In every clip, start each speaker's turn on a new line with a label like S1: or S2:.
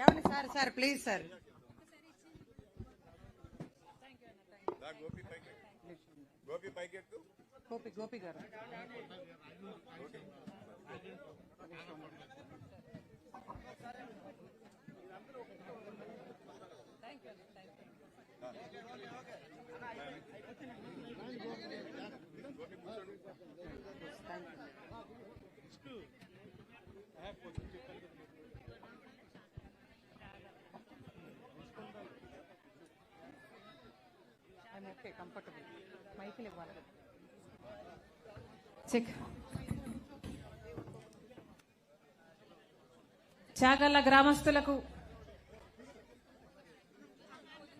S1: ఏమండి sir sir please sir
S2: దా గోపి పైకి గోపి పైకి ఎక్కు
S1: గోపి గోపి గారు కంఫర్టబుల్. మైకులు ఇవ్వాలి
S3: చెక్. చాగల్ల గ్రామస్తులకు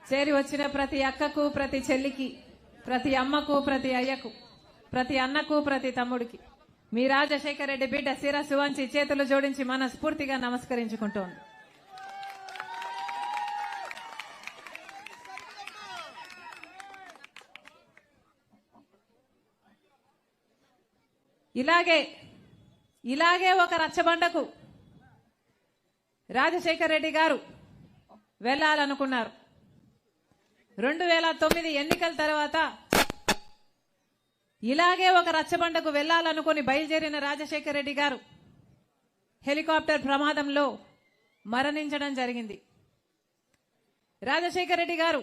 S3: చేరి వచ్చిన ప్రతి అక్కకు ప్రతి చెల్లికి ప్రతి అమ్మకు ప్రతి అయ్యకు ప్రతి అన్నకు ప్రతి తమ్ముడికి మీ రాజశేఖర రెడ్డి బిడ్డ శిరస్సు వంచి చేతులు జోడించి మనస్ఫూర్తిగా నమస్కరించుకుంటోంది. ఇలాగే ఇలాగే ఒక రచ్చబండకు రాజశేఖర రెడ్డి గారు వెళ్ళాలనుకున్నారు. రెండు వేల తొమ్మిది ఎన్నికల తర్వాత ఇలాగే ఒక రచ్చబండకు వెళ్ళాలనుకుని బయలుదేరిన రాజశేఖర రెడ్డి గారు హెలికాప్టర్ ప్రమాదంలో మరణించడం జరిగింది. రాజశేఖర రెడ్డి గారు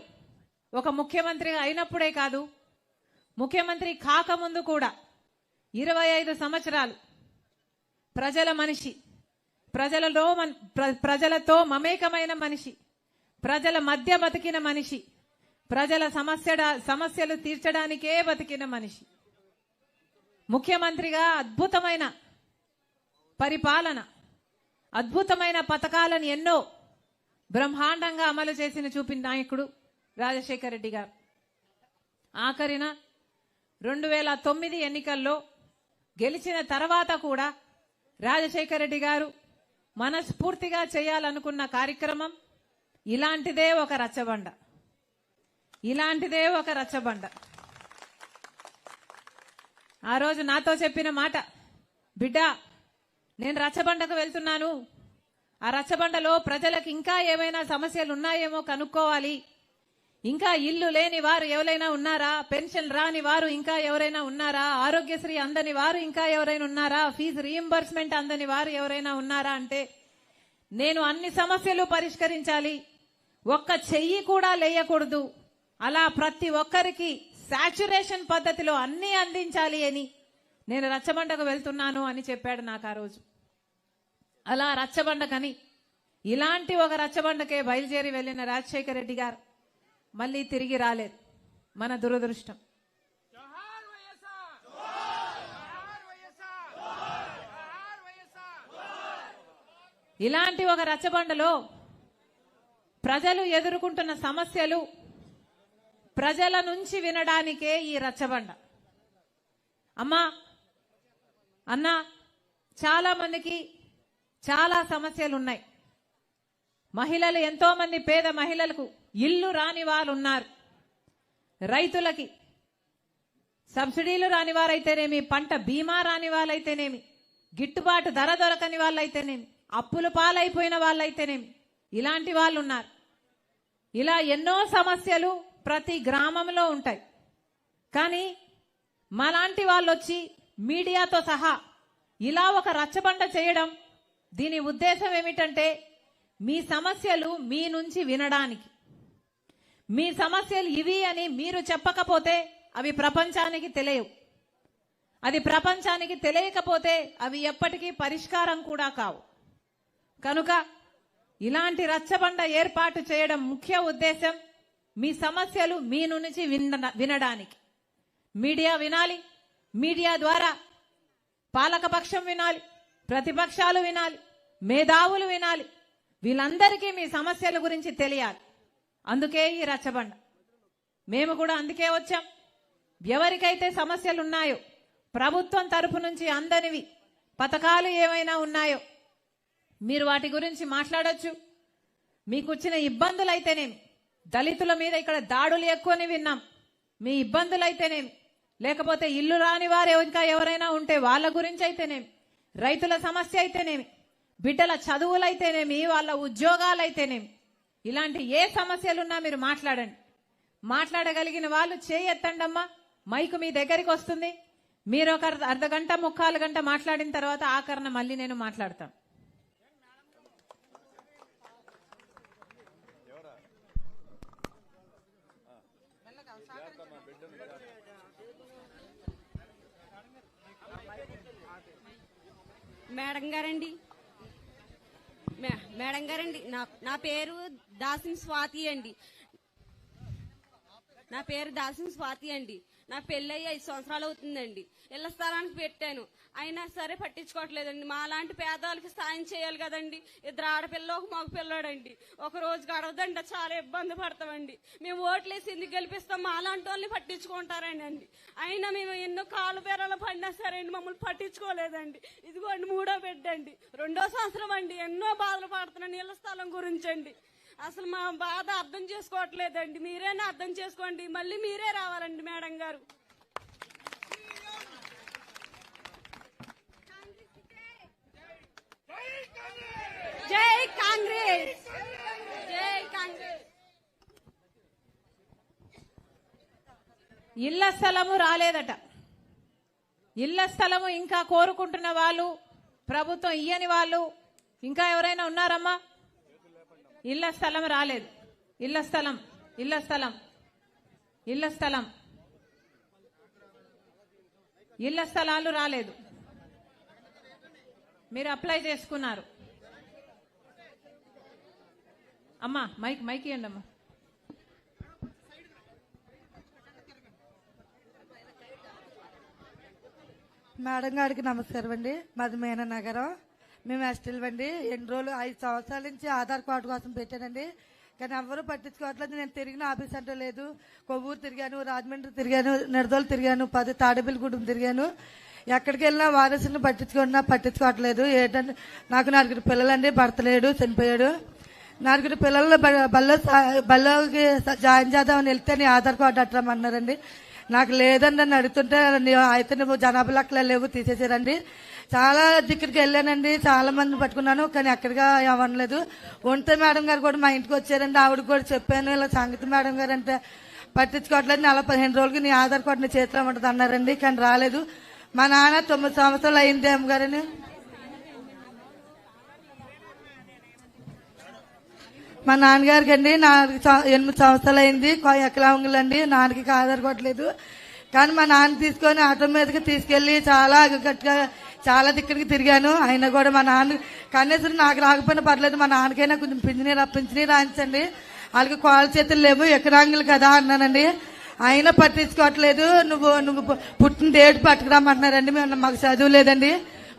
S3: ఒక ముఖ్యమంత్రిగా అయినప్పుడే కాదు ముఖ్యమంత్రి కాకముందు కూడా ఇరవై ఐదు సంవత్సరాలు. ప్రజల మనిషి. ప్రజలలో ప్ర- ప్రజలతో మమేకమైన మనిషి. ప్రజల మధ్య బతికిన మనిషి. ప్రజల సమస్య సమస్యలు తీర్చడానికే బతికిన మనిషి. ముఖ్యమంత్రిగా అద్భుతమైన పరిపాలన అద్భుతమైన పథకాలను ఎన్నో బ్రహ్మాండంగా అమలు చేసిన చూపిన నాయకుడు రాజశేఖర రెడ్డి గారు. ఆఖరిన రెండు వేల తొమ్మిది ఎన్నికల్లో గెలిచిన తర్వాత కూడా రాజశేఖర రెడ్డి గారు మనస్ఫూర్తిగా చేయాలనుకున్న కార్యక్రమం ఇలాంటిదే ఒక రచ్చబండ. ఇలాంటిదే ఒక రచ్చబండ. ఆ రోజు నాతో చెప్పిన మాట బిడ్డ నేను రచ్చబండకు వెళ్తున్నాను. ఆ రచ్చబండలో ప్రజలకు ఇంకా ఏమైనా సమస్యలు ఉన్నాయేమో కనుక్కోవాలి. ఇంకా ఇల్లు లేని వారు ఎవరైనా ఉన్నారా? పెన్షన్ రాని వారు ఇంకా ఎవరైనా ఉన్నారా? ఆరోగ్యశ్రీ అందని వారు ఇంకా ఎవరైనా ఉన్నారా? ఫీజు రీఎంబర్స్మెంట్ అందని వారు ఎవరైనా ఉన్నారా అంటే నేను అన్ని సమస్యలు పరిష్కరించాలి. ఒక్క చెయ్యి కూడా లేయకూడదు. అలా ప్రతి ఒక్కరికి సాచురేషన్ పద్ధతిలో అన్ని అందించాలి అని నేను రచ్చబండకు వెళ్తున్నాను అని చెప్పాడు నాకు ఆ రోజు. అలా రచ్చబండకని ఇలాంటి ఒక రచ్చబండకే బయలుదేరి వెళ్ళిన రాజశేఖర రెడ్డి గారు మళ్ళీ తిరిగి రాలేదు. మన దురదృష్టం. ఇలాంటి ఒక రచ్చబండలో ప్రజలు ఎదుర్కొంటున్న సమస్యలు ప్రజల నుంచి వినడానికే ఈ రచ్చబండ. అమ్మా అన్నా చాలా మందికి చాలా సమస్యలు ఉన్నాయి మహిళలు ఎంతో మంది పేద మహిళలకు ఇల్లు రాని వాళ్ళు ఉన్నారు రైతులకి సబ్సిడీలు రాని వారైతేనేమి పంట బీమా రాని వాళ్ళైతేనేమి గిట్టుబాటు ధర దొరకని వాళ్ళైతేనేమి అప్పులు పాలైపోయిన వాళ్ళైతేనేమి ఇలాంటి వాళ్ళు ఉన్నారు ఇలా ఎన్నో సమస్యలు ప్రతి గ్రామంలో ఉంటాయి. కానీ మాలాంటి వాళ్ళు వచ్చి మీడియాతో సహా ఇలా ఒక రచ్చబండ చేయడం దీని ఉద్దేశం ఏమిటంటే మీ సమస్యలు మీ నుంచి వినడానికి. మీ సమస్యలు ఇవి అని మీరు చెప్పకపోతే అవి ప్రపంచానికి తెలియవు. అది ప్రపంచానికి తెలియకపోతే అవి ఎప్పటికీ పరిష్కారం కూడా కావు. కనుక ఇలాంటి రచ్చబండ ఏర్పాటు చేయడం ముఖ్య ఉద్దేశం మీ సమస్యలు మీ నుంచి వినడానికి. మీడియా వినాలి మీడియా ద్వారా పాలకపక్షం వినాలి ప్రతిపక్షాలు వినాలి మేధావులు వినాలి వీళ్ళందరికీ మీ సమస్యల గురించి తెలియాలి. అందుకే ఈ రచ్చబండ. మేము కూడా అందుకే వచ్చాం. ఎవరికైతే సమస్యలు ఉన్నాయో ప్రభుత్వం తరపు నుంచి అందనివి పథకాలు ఏమైనా ఉన్నాయో మీరు వాటి గురించి మాట్లాడొచ్చు. మీకు వచ్చిన ఇబ్బందులు అయితేనేమి దళితుల మీద ఇక్కడ దాడులు ఎక్కువని విన్నాం. మీ ఇబ్బందులు అయితేనేమి లేకపోతే ఇల్లు రాని వారు ఇంకా ఎవరైనా ఉంటే వాళ్ళ గురించి అయితేనేమి రైతుల సమస్య అయితేనేమి బిడ్డల చదువులైతేనేమి వాళ్ళ ఉద్యోగాలైతేనేమి ఇలాంటి ఏ సమస్యలున్నా మీరు మాట్లాడండి. మాట్లాడగలిగిన వాళ్ళు చేయెత్తండమ్మా మైకు మీ దగ్గరికి వస్తుంది. మీరు ఒక అర్ధ- గంట ముక్కాలు గంట మాట్లాడిన తర్వాత ఆకరణ మళ్ళీ నేను మాట్లాడతాను.
S4: మేడం గారండి. మేడం గారండి నా నా పేరు దాసిం స్వాతి అండి. నా పేరు దాసిం స్వాతి అండి. నా పెళ్ళయి ఐదు సంవత్సరాలు అవుతుందండి. ఇళ్ళ స్థలానికి పెట్టాను. అయినా సరే పట్టించుకోవట్లేదండి. మా లాంటి పేదవాళ్ళకి సాయం చేయాలి కదండి. ఇద్దరు ఆడపిల్ల ఒక మగ పిల్లాడండి. ఒక రోజు గడవదండి చాలా ఇబ్బంది పడతామండి. మేము ఓట్లేసి ఎందుకు గెలిపిస్తాం? మా లాంటి వాళ్ళని పట్టించుకుంటారండి అండి. అయినా మేము ఎన్నో కాలు బేరాలు పడినా సరే అండి మమ్మల్ని పట్టించుకోలేదండి. ఇదిగోండి మూడో బిడ్డ అండి రెండో సంవత్సరం అండి. ఎన్నో బాధలు పడుతున్నాను ఇళ్ళ స్థలం గురించి అండి. అసలు మా బాధ అర్థం చేసుకోవట్లేదండి. మీరేనా అర్థం చేసుకోండి. మళ్ళీ మీరే రావాలండి మేడం గారు. జై కాంగ్రెస్. జై కాంగ్రెస్.
S3: ఇళ్ళ స్థలము రాలేదట. ఇళ్ళ స్థలము ఇంకా కోరుకుంటున్న వాళ్ళు ప్రభుత్వం ఇయ్యని వాళ్ళు ఇంకా ఎవరైనా ఉన్నారమ్మా? ఇళ్ళ స్థలం రాలేదు. ఇళ్ళ స్థలం ఇళ్ళ స్థలం ఇళ్ళ స్థలం. ఇళ్ళ స్థలాలు రాలేదు. మీరు అప్లై చేసుకున్నారు. అమ్మా మైక్ మైక్ ఇవ్వండి అమ్మా.
S5: మేడం గారికి నమస్కారం అండి. మాది నగరం మేము ఎస్టీల్ అండి. ఎన్ని రోజులు? ఐదు సంవత్సరాల నుంచి ఆధార్ కార్డు కోసం పెట్టానండి. కానీ ఎవరు పట్టించుకోవట్లేదు. నేను తిరిగిన ఆఫీస్ అంటే లేదు. కొవ్వూరు తిరిగాను రాజమండ్రి తిరిగాను నిడదోలు తిరిగాను పది తాడేపల్లిగూడెం తిరిగాను. ఎక్కడికి వెళ్ళినా వారసుని పట్టించుకున్నా పట్టించుకోవట్లేదు. ఏంటంటే నాకు నలుగురు పిల్లలండి. భర్త లేడు చనిపోయాడు. నలుగురు పిల్లలు బల్లో బల్ల బల్లకి జాయిన్ చేద్దామని వెళ్తే నీ ఆధార్ కార్డు అట్టమన్నారండి. నాకు లేదని నన్ను అడుగుతుంటే అయితే నువ్వు జనాభా లెక్కలు లేవు తీసేసారండి. చాలా దగ్గరికి వెళ్ళానండి చాలా మంది పట్టుకున్నాను కానీ ఎక్కడిగా అవ్వలేదు ఉంటే మేడం గారు కూడా మా ఇంటికి వచ్చారండి ఆవిడ కూడా చెప్పాను ఇలా సంగతి మేడం గారు అంటే పట్టించుకోవట్లేదు నెల పదిహేను రోజులకి నీ ఆధార్ కార్డు నీ చేతిలో ఉంటుంది అన్నారండి కానీ రాలేదు. మా నాన్న తొమ్మిది సంవత్సరాలు అయింది అమ్మగారని మా నాన్నగారికి అండి నాలుగు ఎనిమిది సంవత్సరాలు అయింది ఎకలాంగులండి నాన్నకి ఆధార్ కొట్టలేదు కానీ మా నాన్న తీసుకొని ఆటో మీదకి తీసుకెళ్ళి చాలా గట్టిగా చాలా దిక్కడికి తిరిగాను. ఆయన కూడా మా నాన్న కనీసం నాకు రాకపోయినా పర్లేదు మా నాన్నకైనా కొంచెం పింఛనీ రా పింఛనీ రాయించండి వాళ్ళకి కాలు చేతులు లేవు ఎకరాంగులు కదా అన్నానండి. అయినా పట్టించుకోవట్లేదు. నువ్వు నువ్వు పుట్టిన డేట్ పట్టుకురామంటున్నారండి మేము మాకు చదువు లేదండి.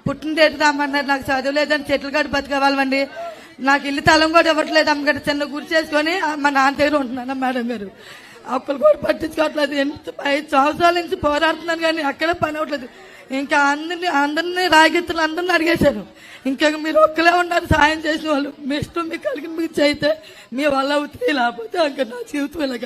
S5: పుట్టిన డేట్ రామన్నారు నాకు చదువు లేదని చెట్లు గడి బతకవాళ్ళమండి నాకు ఇల్లు తలం కూడా ఇవ్వట్లేదు అమ్మగడ చిన్న గురి చేసుకొని మా నాన్న దగ్గర ఉంటున్నాను మేడం గారు. అప్పులు కూడా పట్టించుకోవట్లేదు. ఎంత ఐదు సంవత్సరాల నుంచి పోరాడుతున్నాను కానీ అక్కడే పని అవ్వట్లేదు. ఇంకా అందరినీ అందరినీ రాగెత్తులు అందరిని అడిగేశారు. ఇంకా మీరు ఒక్కలే ఉన్నారు సాయం చేసిన వాళ్ళు. మీ ఇష్టం మీకు కలిగిన మీకు చేయితే మీ వల్ల అవుతుంది లేకపోతే ఇంకా నా జీవితం ఇలాగ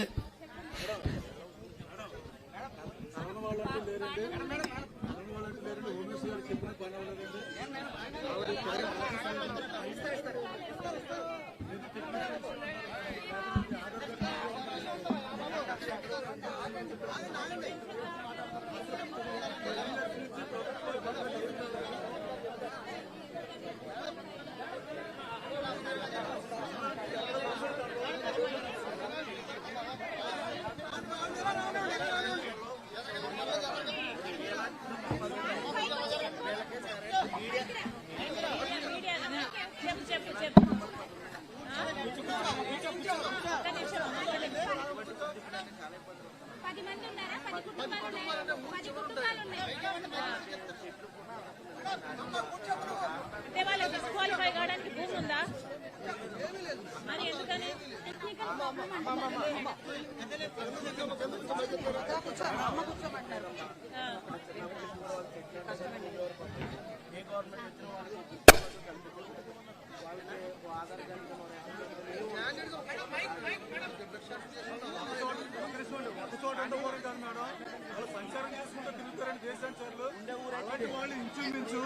S6: పది మంది ఉన్నారా పది కుటుంబాలు ఉన్నాయా పది కుటుంబాలు ఉన్నాయి
S3: అంటే వాళ్ళు డిస్క్వాలిఫై కావడానికి భూమి ఉందా మరి ఎందుకని
S2: ఒక చోట ఉండకూడదు కాదు మేడం వాళ్ళు
S7: ఇంచుమించు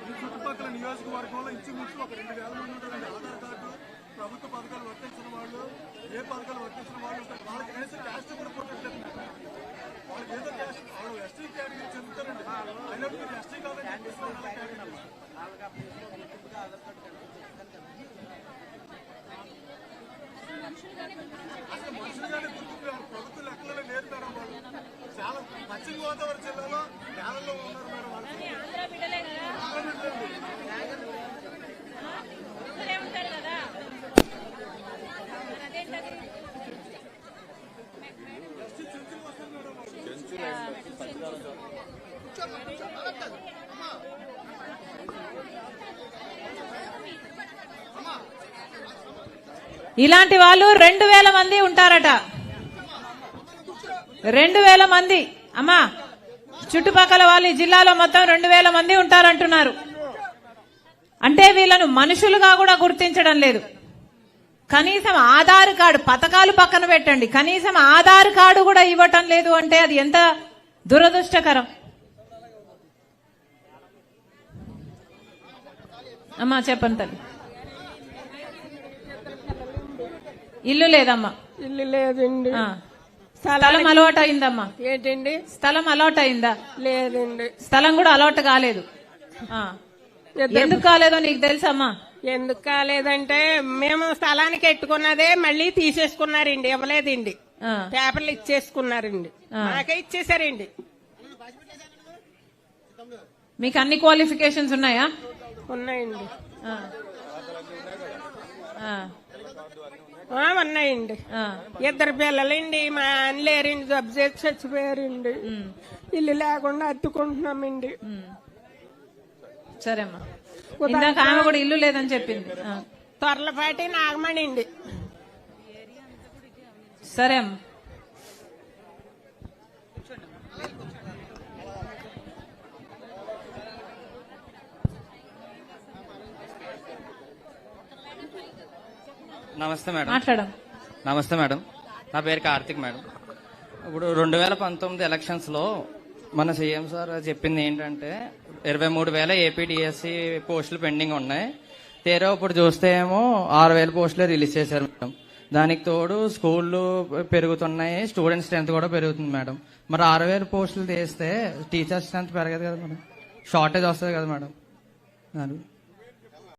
S7: ఈ చుట్టుపక్కల నియోజకవర్గంలో ఇంచుమించు ఒక రెండు వేల మంది ఉంటారండి ఆధార్ కార్డు ప్రభుత్వ పథకాలు వర్తించిన వాళ్ళు ఏ పథకాలు వర్తించిన వాళ్ళు వాళ్ళకి కనీసం క్యాస్ట్ కూడా పుట్టట్లేదు వాళ్ళకి ఏదో క్యాస్ట్ వాళ్ళు ఎస్టీ కేటగిరీ చెందుతారండి. అయినప్పుడు మీరు ఎస్టీ కాదని అసలు మనుషులుగానే గుర్తించారు ప్రభుత్వ లెక్కలలో లేదు మేడం వాళ్ళు. చాలా పశ్చిమ గోదావరి జిల్లాలో నేలలో ఉన్నారు మేడం వాళ్ళు
S6: ఆంధ్ర బిడ్డలే కదా ఇక్కడే ఉంటాడు కదా మరి అదేంటది
S3: ఇలాంటి వాళ్ళు రెండు వేల మంది ఉంటారట. రెండు వేల మంది. అమ్మా చుట్టుపక్కల వాళ్ళు ఈ జిల్లాలో మొత్తం రెండు వేల మంది ఉంటారంటున్నారు. అంటే వీళ్ళను మనుషులుగా కూడా గుర్తించడం లేదు. కనీసం ఆధార్ కార్డు పథకాలు పక్కన పెట్టండి. కనీసం ఆధార్ కార్డు కూడా ఇవ్వటం లేదు అంటే అది ఎంత దురదృష్టకరం. అమ్మా చెప్పండి తల్లి. ఇల్లు లేదమ్మా.
S8: ఇల్లు లేదండి.
S3: స్థలం అలవాటు అయిందమ్మా
S8: ఏంటండి?
S3: స్థలం అలవాట్ అయిందా
S8: లేదండి.
S3: స్థలం కూడా అలవాటు కాలేదు. ఎందుకు కాలేదో నీకు తెలుసమ్మా?
S8: ఎందుకు కాలేదంటే మేము స్థలానికి ఎట్టుకున్నదే మళ్ళీ తీసేసుకున్నారండి ఇవ్వలేదండి. పేపర్లు ఇచ్చేసుకున్నారండి. నాకే ఇచ్చేసారండి.
S3: మీకు అన్ని క్వాలిఫికేషన్స్ ఉన్నాయా?
S8: ఉన్నాయండి. ఉన్నాయండి. ఇద్దరు పిల్లలండి మా ఆయన లేరండి జబ్బు చేసి చచ్చిపోయారండి. ఇల్లు లేకుండా అత్తుకుంటున్నామండి.
S3: సరే అమ్మా ఇందాక ఆమె కూడా ఇల్లు లేదని చెప్పింది.
S8: త్వరలపాటి నాగమణి అండి.
S3: సరే అమ్మా
S9: నమస్తే మేడం.
S3: మాట్లాడం
S9: నమస్తే మేడం. నా పేరు కార్తిక్ మేడం. ఇప్పుడు రెండు వేల పంతొమ్మిది ఎలక్షన్స్లో మన సీఎం సార్ చెప్పింది ఏంటంటే ఇరవై మూడు వేల ఏపీడిఎస్సి పోస్టులు పెండింగ్ ఉన్నాయి. తీరా ఇప్పుడు చూస్తే ఏమో ఆరు వేల పోస్టులే రిలీజ్ చేశారు మేడం. దానికి తోడు స్కూళ్ళు పెరుగుతున్నాయి స్టూడెంట్ స్ట్రెంత్ కూడా పెరుగుతుంది మేడం. మరి ఆరు వేల పోస్టులు తీస్తే టీచర్ స్ట్రెంత్ పెరగదు కదా మేడం. షార్టేజ్ వస్తుంది కదా మేడం.